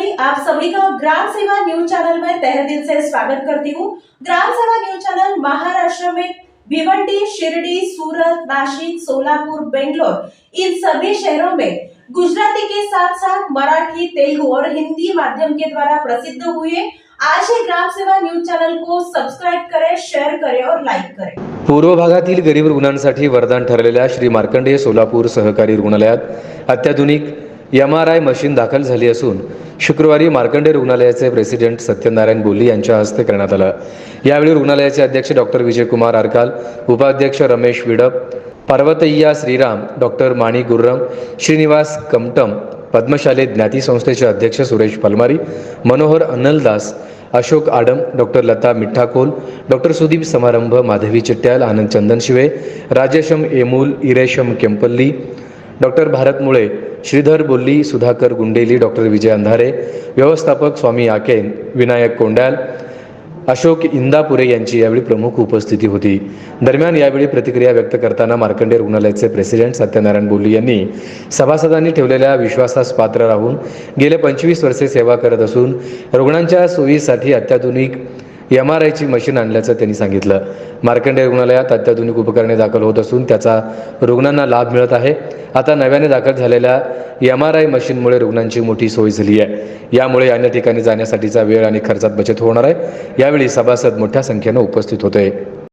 रवि आप सभी का ग्राम सेवा न्यूज चैनल में तहे दिल से स्वागत करती हूँ। ग्राम सेवा न्यूज चैनल महाराष्ट्र में भिवंडी शिरडी सूरत नासिक सोलापुर बेंगलोर इन सभी शहरों में गुजराती के साथ साथ मराठी तेलुगु और हिंदी माध्यम के द्वारा प्रसिद्ध हुए आज ही ग्राम सेवा न्यूज चैनल को सब्सक्राइब करे शेयर करे और लाइक करे। पूर्व भागातील गरीब रुग्णांसाठी वरदान ठरलेल्या श्री मार्कंडेय सोलापूर सहकारी रुग्णालयात अत्याधुनिक एम आर आय मशीन दाखल झाली असून शुक्रवारी मार्कंडेय रुग्णालयाचे प्रेसिडेंट सत्यनारायण बोली यांच्या हस्ते करण्यात आलं. यावेळी रुग्णालयाचे अध्यक्ष डॉक्टर विजयकुमार आरकाल उपाध्यक्ष रमेश विडप पार्वतय्या श्रीराम डॉक्टर माणी गुर्रम श्रीनिवास कमटम पद्मशाले ज्ञाती संस्थेचे अध्यक्ष सुरेश पलमारी मनोहर अनलदास अशोक आडम डॉक्टर लता मिठ्ठाकोल डॉक्टर सुदीप समारंभ माधवी चिट्ट्याल आनंद चंदनशिवे राजेशम एमूल इरेशम केम्पल्ली डॉक्टर भारत मुळे श्रीधर बोल्ली सुधाकर गुंडेली डॉक्टर विजय अंधारे व्यवस्थापक स्वामी आकेन विनायक कोंडाल अशोक इंदापुरे यांची यावेळी प्रमुख उपस्थिती होती. दरम्यान यावेळी प्रतिक्रिया व्यक्त करताना मार्कंडे रुग्णालयाचे प्रेसिडेंट सत्यनारायण बोल्ली यांनी सभासदांनी ठेवलेल्या विश्वासास पात्र राहून गेले पंचवीस वर्षे सेवा करत असून रुग्णांच्या सोयीसाठी अत्याधुनिक एम आर आयची मशीन आणल्याचं त्यांनी सांगितलं. मार्कंडे रुग्णालयात अत्याधुनिक उपकरणे दाखल होत असून त्याचा रुग्णांना लाभ मिळत आहे. आता नव्याने दाखल झालेल्या एम आर आय मशीनमुळे रुग्णांची मोठी सोय झाली आहे. यामुळे अन्य ठिकाणी जाण्यासाठीचा वेळ आणि खर्चात बचत होणार आहे. यावेळी सभासद मोठ्या संख्येनं उपस्थित होते.